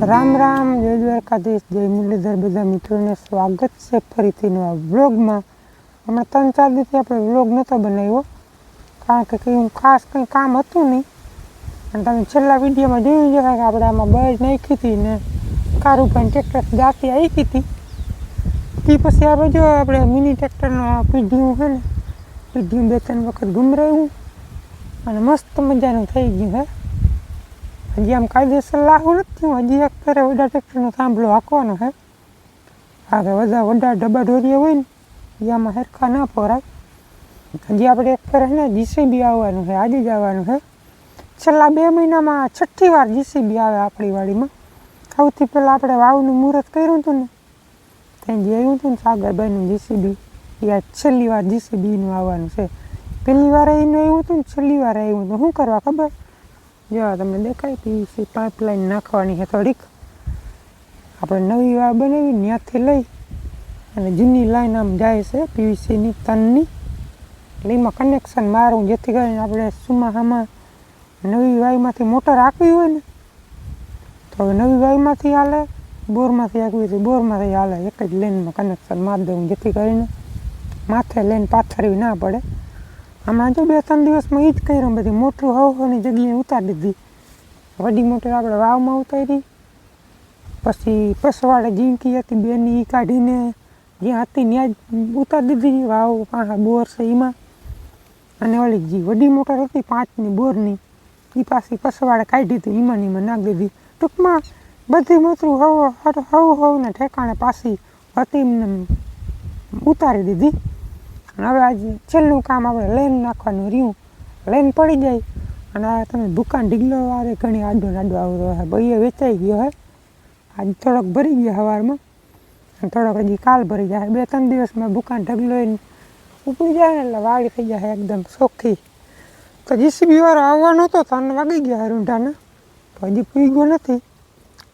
રામ રામ, જય દ્વારકાધીશ, જય મુરલીધર, બધા મિત્રોને સ્વાગત છે ફરીથી નવા વ્લોગમાં. હમણાં ત્રણ ચાર દિવસથી આપણે વ્લોગ નહોતો બનાવ્યો, કારણ કે કંઈ ખાસ કંઈ કામ હતું નહીં. અને તમે છેલ્લા વિડીયોમાં જોયું છે કે આપણે આમાં બળ નાખી હતી ને કારું પણ ટ્રેક્ટર જાતી આવી હતી. તે પછી આપણે જો આપણે મિની ટ્રેક્ટરનો પીઢીયું છે ને પીઢીયું બે ત્રણ વખત ગુમરાયું અને મસ્ત મજાનું થઈ ગયું હે. હજી આમ કાયદેસર લાગુ નથી હજી એક ફેરે વડા ટ્રેક્ટરનો થાંભલો હાંકવાનો છે. આ તો બધા વડા ડબ્બા ઢોરીએ હોય ને એ આમાં હરખા ના પોરાય હજી આપણે એક ફેરે ને જીસીબી આવવાનું છે, આજે જ આવવાનું છે. છેલ્લા બે મહિનામાં છઠ્ઠી વાર જીસીબી આવે આપણી વાડીમાં. સૌથી પહેલાં આપણે વાવનું મુહૂર્ત કર્યું હતું ને, ત્યાં જે આવ્યું હતું ને સાગરભાઈનું જીસીબી એ છેલ્લી વાર જીસીબીનું આવવાનું છે. પહેલી વાર એનું આવ્યું હતું ને, છેલ્લી વાર આવ્યું હતું. શું કરવા ખબર? જો તમને દેખાય પીવીસી પાઇપલાઇન નાખવાની છે થોડીક. આપણે નવી વાર બનાવી ત્યાંથી લઈ અને જૂની લાઈન આમ જાય છે પીવીસીની તનની એટલે એમાં કનેક્શન મારું, જેથી કરીને આપણે સુમાહામાં નવી વાયમાંથી મોટર આપવી હોય ને, તો હવે નવી વાયમાંથી હાલે, બોરમાંથી હોય તો બોરમાંથી હાલે. એક જ લેનમાં કનેક્શન મારી દઉં જેથી કરીને માથે લેન પાથરવી ના પડે. હમણાં જો બે ત્રણ દિવસમાં એ જ કર્યું બધી મોટરું હવની જગ્યાએ ઉતારી દીધી. વડી મોટર આપણે વાવમાં ઉતારી. પછી પસવાડે જીંકી હતી બેની એ કાઢીને. જ્યાં હતી ત્યાં જ ઉતારી દીધી વાવ પાસે બોર છે એમાં અને ઓલી જે વડી મોટર હતી, પાંચની બોરની એ પાછી પસવાડે કાઢી હતી એમાં ને એમાં નાખી દીધી. ટૂંકમાં બધી મોટરું હવ હવ હવને ઠેકાણે પાછી હતી ઉતારી દીધી. હવે આજે છેલ્લું કામ આપણે લેન નાખવાનું રહ્યું. લેન પડી જાય. અને આ તમે દુકાન ઢીગલો વારે ઘણી આડો નાડો આવતો હે ભાઈ વેચાઈ ગયો હે આજે થોડોક ભરી ગયા સવારમાં થોડોક હજી કાલ ભરી જાય બે ત્રણ દિવસમાં દુકાન ઢગલો ઉપડી જાય ને એટલે વાળી થઈ જાય એકદમ ચોખ્ખી તો જીસીબી વાળો આવવાનો હતો ત્રણ વાગી ગયા રૂંઢાને. તો હજી પૂગ્યો નથી.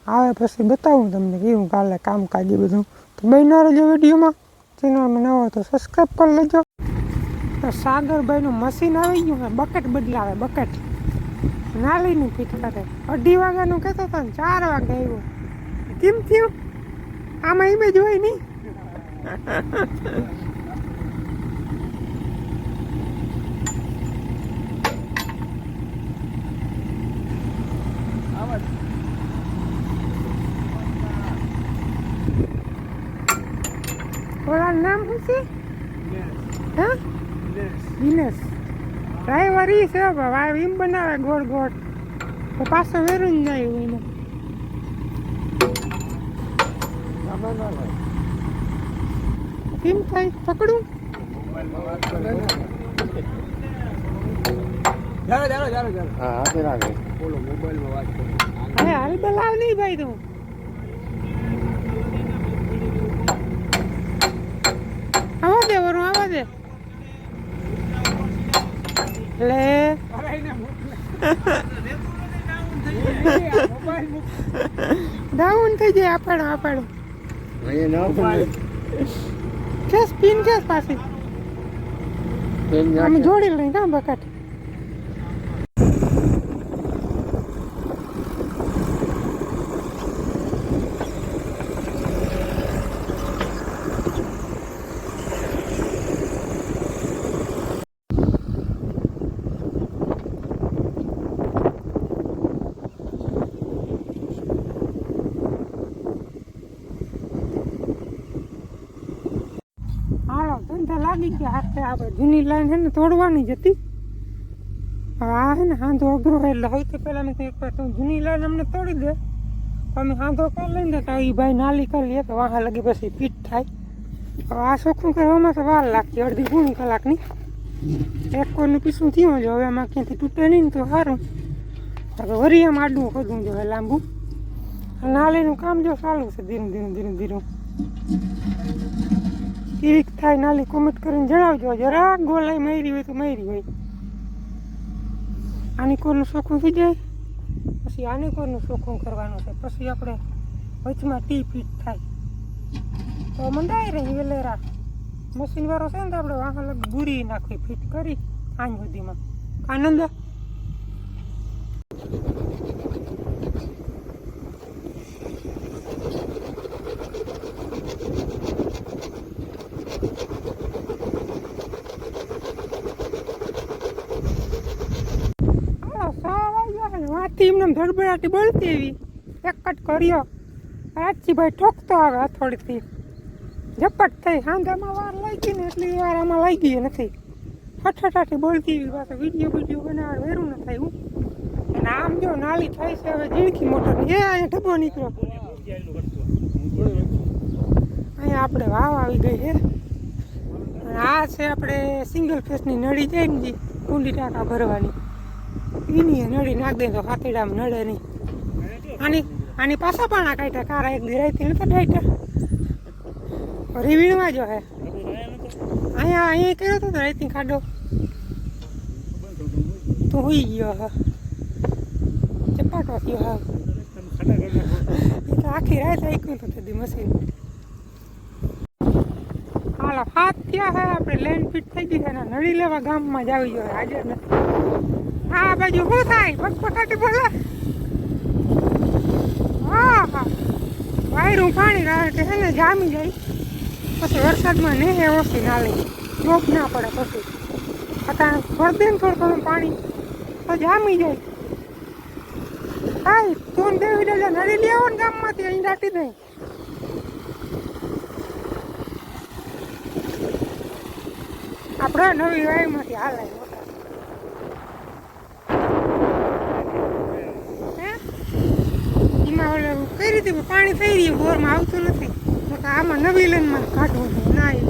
આવે પછી બતાવું તમને કેવું કાલે કામકાજ એ બધું. તો બહેનો રહેજો વિડીયોમાં. ચેનલમાં ન હોય તો સબસ્ક્રાઈબ કરી લેજો. તો સાગરભાઈનું મશીન આવી ગયું છે બકેટ બદલાવે બકેટ નાલીનું ફિટ કરે. અઢી વાગ્યાનું કહેતો હતો ને, ચાર વાગે આવ્યો. કેમ થયું? આમાં ઇમેજ હોય નહીં? છે હા દિનેશ ડ્રાઈવર ઈ છે ભાઈ એમ બનાવે ગોળ ગોળ તો પાછો વેરું જ જાય એને કેમ થાય પકડું હા હાલ બોલાવ નહીં ભાઈ તું આવા વરું લે. ડાઉન થઈ જાય આપણ આપણ અહીંયા પીન કેસ પિન કેસ પાછી. આમ જોડી લઈ ના બકટ હાલો ધંધા લાગી ગયા હાથે આપણે જૂની લાઈન છે ને તોડવાની જ હતી. હવે આ છે ને હાંધો અઘરો એટલે સૌથી પહેલાં મેં એક વાર જૂની લાઈન અમને તોડી દે. અમે હાંધો કરી લઈને તો એ ભાઈ નાલી કરી લે, તો વાહ લગી પછી ફીટ થાય. હવે આ ચોખ્ખું કરવામાં તો વાર લાગતી અડધી પૂણી કલાકની. એક કોઈનું પીસું થયું જો હવે આમાં ક્યાંથી તૂટે નહીં તો સારું. હવે વરી આમ આડું ખોદવું જોઈએ લાંબુ. નાલીનું કામ જો ચાલુ છે, ધીરે ધીરે ધીરે ધીરું. કેવી થાય નાલી કોમેન્ટ કરીને જણાવજો. જરા ગોલાઈ મારી હોય તો મારી હોય. આની કોરનું શોખું થઈ જાય? પછી આની કોરનું શોખું કરવાનું છે? પછી આપણે વચમાં ટી ફીટ થાય. તો મંડાઈ રહી વેલેરા. મશીન વાળો છે ને તો આપણે વાહ અલગ ગુરી નાખવી, ફીટ કરી આજ સુધીમાં. આનંદ? વાંથી એમને ધડબડાટી બોલતી એવી એક જ કર્યો. રાજજીભાઈ ઠોકતો આવે હથોડીથી. ઝપટ થઈ હાંધામાં વાર લાગી ને એટલી વાર આમાં લાગી નથી. હઠાઠાટી બોલતી એવી પાસે વીડિયો વીડિયો બનાવવા વેરું ન થાય અને આમ જો નાલી થાય છે, હવે ઝીણકી મોટર એ અહીંયા ઢબો નીકળ્યો. અહીંયા આપણે વાવ આવી ગઈ છે આ છે આપણે સિંગલ ફેસની નળી જાય ને કુંડી ટાંકા ભરવાની. એની નળી નાખ દે તો ખાતેડામાં નડે નહીં. આની આની પાછા પાણા કાઢ્યા કારા એક ધીરાઈથી નથી ડાયટા રીવીણવા જો હે. અહીંયા અહીંયા કર્યો તો રાઈતી ખાડો. તું હોઈ ગયો હા. ચપાટો થયો હા. આખી રાત આઈક્યું તો તે મશીન હાલો હાથ થયા હે આપણે લેન્ડ ફિટ થઈ ગઈ છે ને નળી લેવા ગામમાં જ આવી જોઈએ આજે નથી આ બાજુ શું થાય? પગપટાટી બોલે. હા હા. વાયરું પાણી રહે છે ને જામી જાય. પછી વરસાદમાં ને ઓછી ના લઈ ડોબ ના પડે પછી. અત્યારે ભરદે ને થોડું ઘણું પાણી. તો જામી જાય. હા તું દેવી દેજે નળી લેવો ને ગામમાંથી, અહીં દાટી દઈ આપણે નવી વાયમાંથી હાલાય એમાં ઓલે કઈ રીતે પાણી થઈ રહ્યું? બોરમાં આવતું નથી. આમાં નવી લનમાં કાઢવું ના એ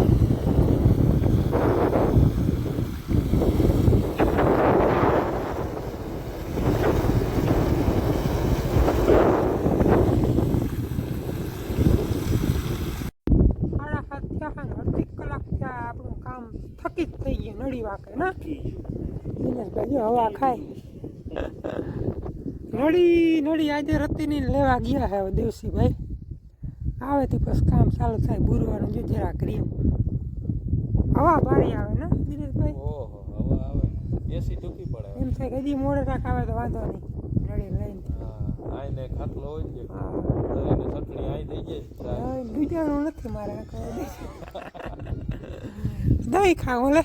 સાડા સાત થયા ને અડધી કલાક થયા આપણું કામ થકી જ થઈ ગયું નડી વાકે ના દિનેશભાઈ ખાય. નડી નડી આજે રતીની લેવા ગયા હે હવે દેવસીભાઈ આવે તો બસ કામ ચાલુ થાય બુરવાનું જો જરા કરીએ હવા ભારી આવે ને દિનેશભાઈ? ઓહો હવે આવે એસી ટૂંકી પડે એમ થાય કે હજી મોડે રાખ આવે તો વાંધો નહીં. નડી લઈને. આઈને ખાટલો હોય છે હા. ચટણી આઈ થઈ જાય બીજાનું નથી મારે દહીં ખાવું લે.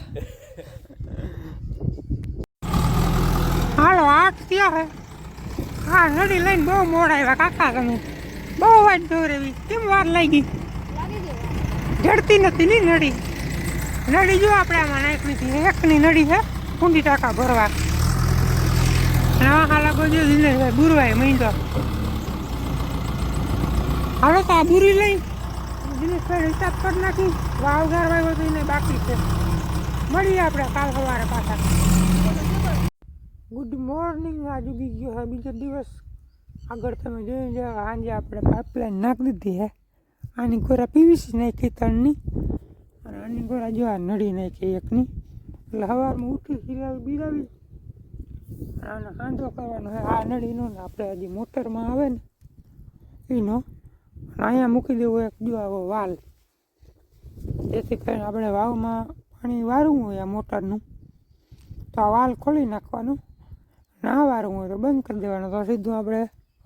હાલો આઠ થયા હે હા નડી લઈને બહુ મોડા આવ્યા કાકા તમે. બહુ વાત દોરેવી કેમ વાર લાગી? જડતી નથી ની નડી. નડી જો આપણે આમાં નાખી એકની નડી છે કુંડી ટાંકા ભરવા. હાલા ગોજો દિનેશભાઈ બુરવાય મહિંદો હાલો, તો આ બુરી લઈ. દિનેશભાઈ હિસાબ કરી નાખી. વાવ ગાર તો એને બાકી છે. મળીએ આપણે કાલ સવારે પાછા. ગુડ મોર્નિંગ આજ ઉગી ગયો છે બીજો દિવસ આગળ તમે જોઈ જાઓ સાંજે આપણે પાઇપલાઇન નાખી દીધી હે આની ગોરા પીવીસી નાખી ત્રણની અને આની ગોરા જો આ નડી નાખી એકની એટલે સવારમાં ઉઠી ખીરાવી બીરાવી આને હાંધો કરવાનો હે આ નળીનો ને આપણે હજી મોટરમાં આવે ને, એનો અહીંયા મૂકી દેવો એક જો આવો વાલ. જેથી કરીને આપણે વાવમાં પાણી વારવું હોય આ મોટરનું. તો આ વાલ ખોલી નાખવાનું. ના વારવું હોય તો બંધ કરી દેવાનું. તો સીધું આપણે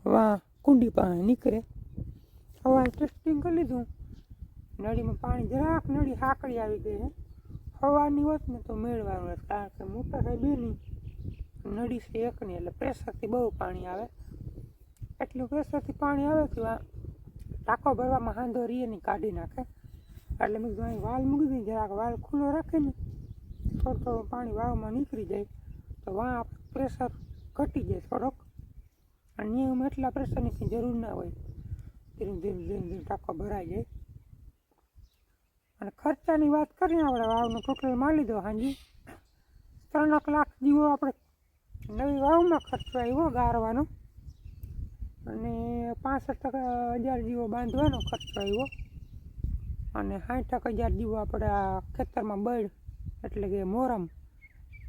વા કુંડી પાસે નીકળે. હવા ટેસ્ટિંગ કરી લીધું. નળીમાં પાણી જરાક નળી હાકડી આવી ગઈ છે સવારની હોત ને તો મેળવાનું હોત કારણ કે મોટા થાય બે નહીં નળી છે એક નહીં એટલે પ્રેશરથી બહુ પાણી આવે. એટલું પ્રેશરથી પાણી આવે તો આ ટાંકો ભરવામાં હાંધો રીએ નહીં કાઢી નાખે. એટલે મેં કીધું, અહીં વાલ મૂકી દઈ જરાક વાલ ખુલ્લો રાખીને થોડું થોડું પાણી વાવમાં નીકળી જાય. તો વાં પ્રેશર ઘટી જાય થોડોક અને નિયમ એટલા પ્રેશરની કંઈ જરૂર ના હોય. ધીરે ધીરે ધીરે ધીરે ટાંકો ભરાઈ જાય. અને ખર્ચાની વાત કરીને આપણે વાવનો ટોટલ મારી લીધો હાજી. ત્રણેક લાખ જેવો આપણે નવી વાવમાં ખર્ચો આવ્યો ગારવાનો. અને પાસઠ ટકા હજાર જીવો બાંધવાનો ખર્ચો આવ્યો. અને સાઠ ટકા હજાર જીવો આપણે આ ખેતરમાં બળ, એટલે કે મોરમ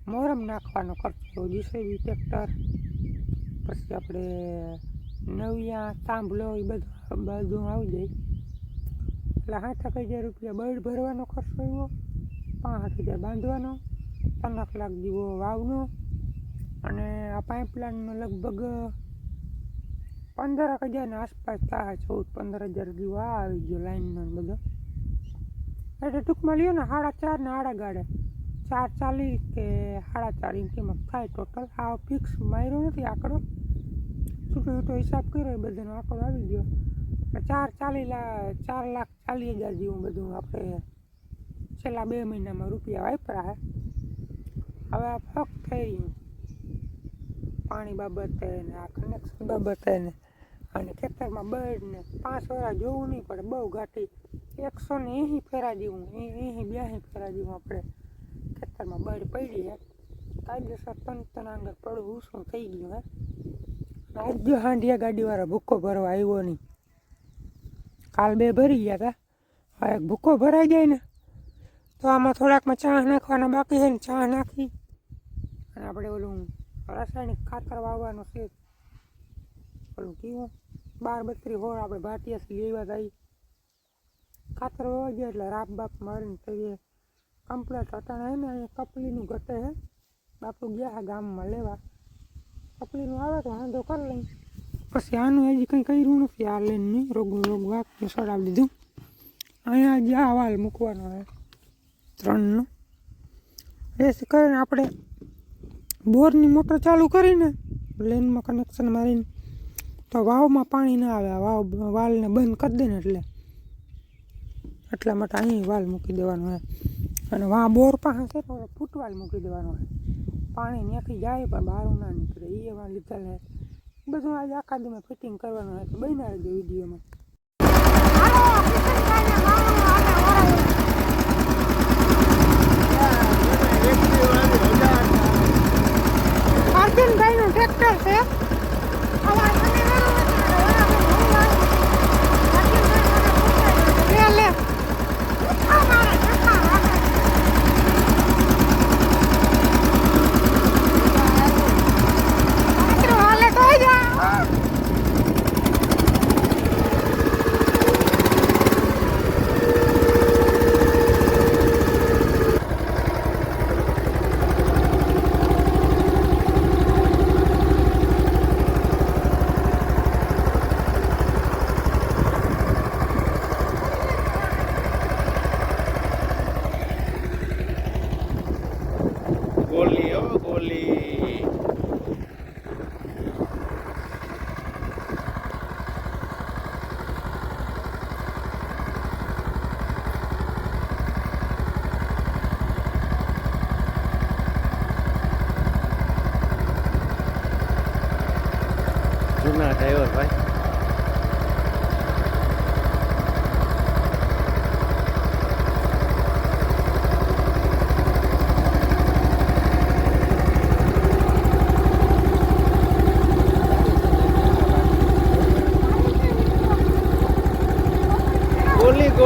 મોરમ નાખવાનો ખર્ચો જીસીબી ટ્રેક્ટર પછી આપણે નવિયા તાંભલો એ બધું બધું આવી જાય. એટલે સાઠ હજાર રૂપિયા બળ ભરવાનો ખર્ચો આવ્યો. પાંચ હજાર બાંધવાનો ત્રણ લાખ જેવો વાવનો. અને આ પાઇપલાઇનનો લગભગ પંદર હજારની આસપાસ થાય ચૌદ, પંદર હજાર જેવો આવી ગયો લાઈનનો બધો. એટલે ટૂંકમાં લ્યો ને, સાડા ચાર ને આડા ગાડે. ચાર ચાલીસ કે સાડા ચાર ઇંચ એમાં થાય ટોટલ આ ફિક્સ માર્યો નથી આંકડો. છૂટો છૂટો હિસાબ કર્યો એ બધાનો આંકડો આવી ગયો. ચાર ચાલી લા, ચાર લાખ ચાલીસ હજાર જેવું બધું આપણે છેલ્લા બે મહિનામાં રૂપિયા વાપરા હવે આ ફક થઈ પાણી બાબતે ને આ કનેક્શન બાબતે ને અને ખેતરમાં બર્ડ ને પાંચ વર્ષ જોવું નહીં પડે. બહુ ઘાટી. એકસો ને એંસી ફેરા જેવું એંસી બ્યાસી ફેરા જેવું આપણે ખેતરમાં બળ પડી હે. કાયદેસર તન તન આગળ પડવું ઊંસું થઈ ગયું હે. આજ હાંડિયા ગાડીવાળા ભૂકો ભરવા આવ્યો નહીં. કાલ બે ભરી ગયા હતા હવે એક ભૂકો ભરાઈ જાય ને, તો આમાં થોડાકમાં ચા નાખવાના બાકી છે ને, ચા નાખી. અને આપણે ઓલું રાસાયણિક ખાતર વાવવાનું છે. ઓલું કીધું, બાર બત્રી હોળ આપણે ભાટિયાથી લેવા જાય. ખાતર વાવવા ગયા એટલે રાપ બાપ મારીને થઈ કમ્પ્લેટ અટાણા ને, અહીંયા કપલીનું ઘટે હે. બાપુ ગયા હા ગામમાં, લેવા. કપલીનું આવે તો વાંધો કરી લઈ. પછી આનું હજી કંઈ કર્યું નથી, આ લઈને નહીં, રોગું રોગ વાપને સડાવી દીધું. અહીંયા જ આ વાલ મૂકવાનો હે, ત્રણનો. એથી કરીને આપણે બોરની મોટર ચાલુ કરીને લેનમાં કનેક્શન મારીને તો વાવમાં પાણી ના આવે વાવ વાલને બંધ કરી દે ને એટલે. એટલા માટે અહીં વાલ મૂકી દેવાનો હોય અને વા બોર પાસે છે તો ફૂટવાલ મૂકી દેવાનો પાણી ત્યાંથી જાય પણ બહાર ના નીકળે. એ એમાં લીધા લે. બધું આજે આખા દીમાં ફિટિંગ કરવાનું હોય તો બની રહેજો વિડીયોમાં. અર્જુનભાઈનું ટ્રેક્ટર છે. લે લે હાલે તો જા ગોલી હો ગોલી જૂના ડ્રાઈવર ભાઈ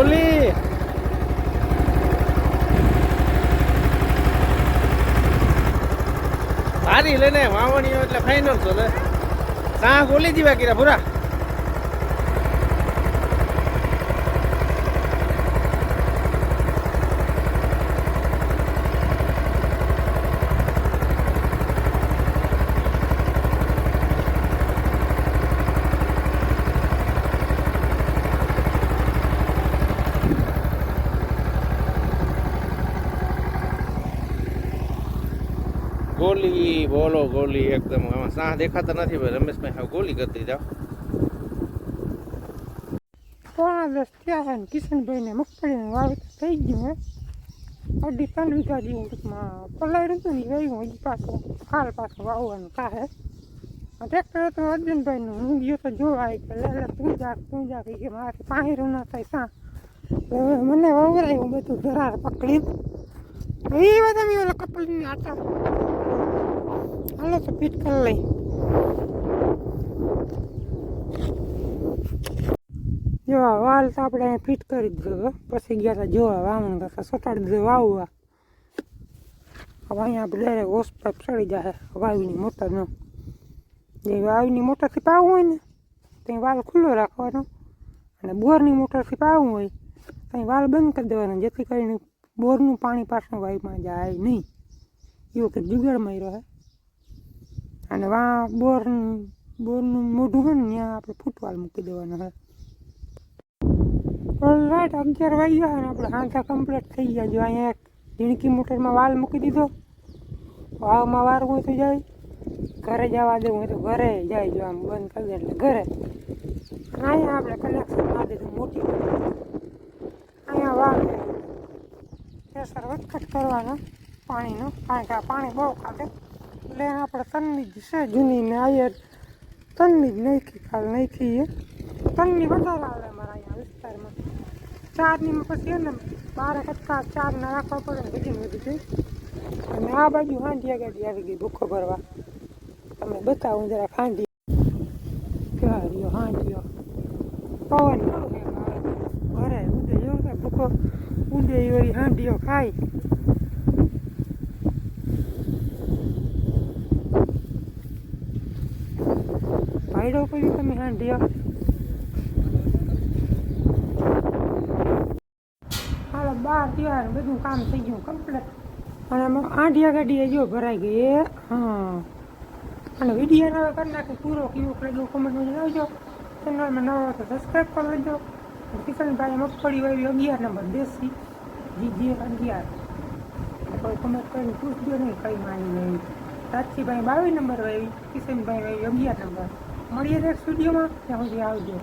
ગોલી લે ને વાવણીઓ એટલે ફાઈનલ તો લે. સા ગોલી જીવા કીરા પૂરા ગોલી, બોલો ગોલી એકદમ. આમાં સાહ દેખાતા નથી ભાઈ. રમેશભાઈ હા ગોલી કરી દીધા પોણા દસ થયા ને કિશનભાઈને મગફળીનું વાવેતર થઈ ગયું હે. અઢી ત્રણ વીઘા જેવું ટૂંકમાં પલાળ્યું હતું ને રહ્યું હજી પાછું કાલ પાછું વાવવાનું થાય ટ્રેક્ટર હતું અર્જુનભાઈનું. હું ગયો તો જોવા આવી કે, લે તું જાગ તું જા. કે મારાથી પાણી રૂ ના થાય સા મને વવરાયું બધું ધરાર પકડીને. એ બધા મેં ઓલા કપલીને આટા હાલો તો ફિટ કરી લઈ. જો વાલ તો આપણે અહીંયા ફિટ કરી દીધો. પછી ગયા હતા જોવા વાવણ કરતા સટાડી દીધો વાવવા. હવે અહીંયા આપણે ડાયરેક્ટ હોસ પાઇપ ચડી જાય વાવીની મોટરનો જે વાયુની મોટરથી પાવું હોય ને ત્યાં વાલ ખુલ્લો રાખવાનો. અને બોરની મોટરથી પાવું હોય ત્યાં વાલ બંધ કરી દેવાનો, જેથી કરીને બોરનું પાણી પાછું વાયુમાં જાય નહીં. એવું કંઈક જુગાડ માર્યો હે. અને વા બોર બોરનું મોઢું હોય ને, ત્યાં આપણે ફૂટવાલ મૂકી દેવાનું હોય રાઈટ અગિયાર વાગ્યા અને આપણે હાંધા કમ્પ્લીટ થઈ ગયા. જો અહીંયા એક ઝીણકી મોટરમાં વાલ મૂકી દીધો. વાવમાં વાર હોય તો જાય. ઘરે જવા દેવું હોય તો ઘરે જાય. જો આમ બંધ કરી દે એટલે ઘરે. અહીંયા આપણે કનેક્શન મારી દીધું મોટી અહીંયા વાળ પ્રેશર વધઘટ કરવાનો પાણીનો, કારણ કે આ પાણી બહુ ખાતે. એટલે આપણે તનની જ છે, જૂની ને આયર તનની જ નાખી ખાલ નાખી એ તનની વધારે આવે અમારા અહીંયા વિસ્તારમાં. ચારની પછી એને બારે કટકા ચારના રાખવા પડે ને ને બધી અને આ બાજુ હાંડિયા ગાડી આવી ગઈ ભૂખો ભરવા. તમને બતાવું જરા હાંડી ક્યાં રહ્યો હાંડિયો પવન બહુ છે ઘરે ઉદે એવું છે ભૂખો એવી તમે હાંડીઓ કામ થઈ ગયું કમ્પ્લીટ અને આંઢિયા ગાડીએ જો ભરાઈ ગઈ હા અને વીડિયો નવો કરી નાખી પૂરો કેવું લાગ્યું કોમેન્ટ આવજો ચેનલમાં નવો તો સબસ્ક્રાઈબ કરી લેજો કિશનભાઈ મગફળી વાવી અગિયાર નંબર દેશી જીજે અંગિયાર કોઈ તમે કરીને પૂછજો નહીં કઈ માની નહીં સાચીભાઈ બાવીસ નંબર હોય કિશનભાઈ હોય અગિયાર નંબર. મળીએ નેક્સ્ટ સ્ટુડિયોમાં ત્યાં સુધી આવજો.